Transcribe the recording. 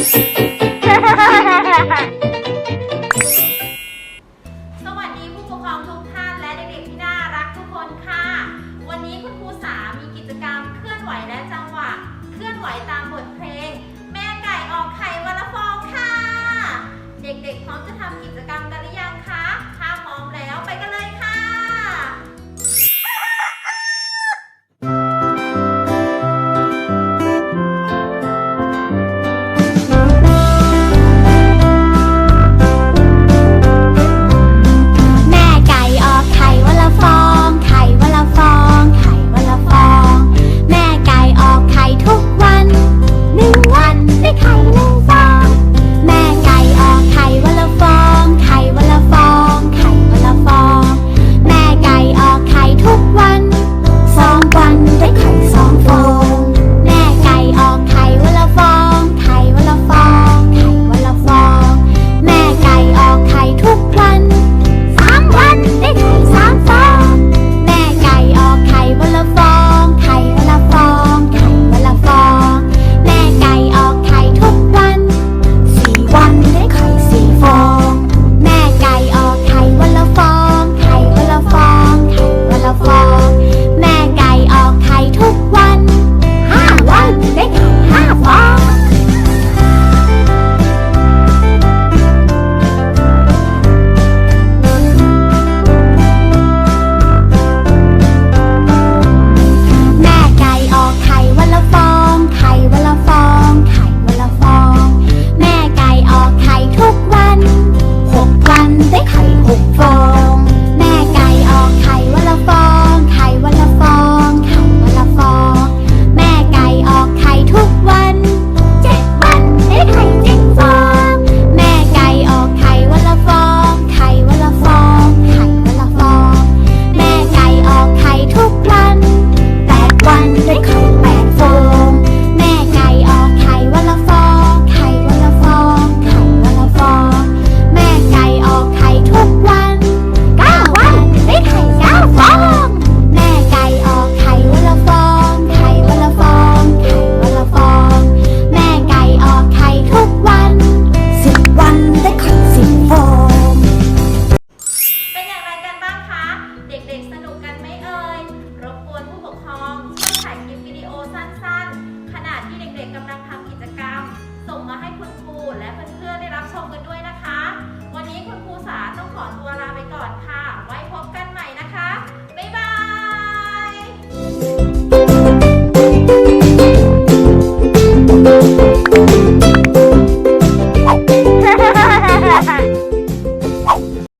สวัสดีผู้ปกครองทุกท่านและเด็กๆที่น่ารักทุกคนค่ะ วันนี้คุณครูสามีกิจกรรมเคลื่อนไหวและจังหวะ เคลื่อนไหวตามบทเพลง แม่ไก่ออกไข่วันละฟองค่ะ เด็กๆพร้อมจะทำกิจกรรมกันหรือยังคะ ถ้าพร้อมแล้วไปกันเลย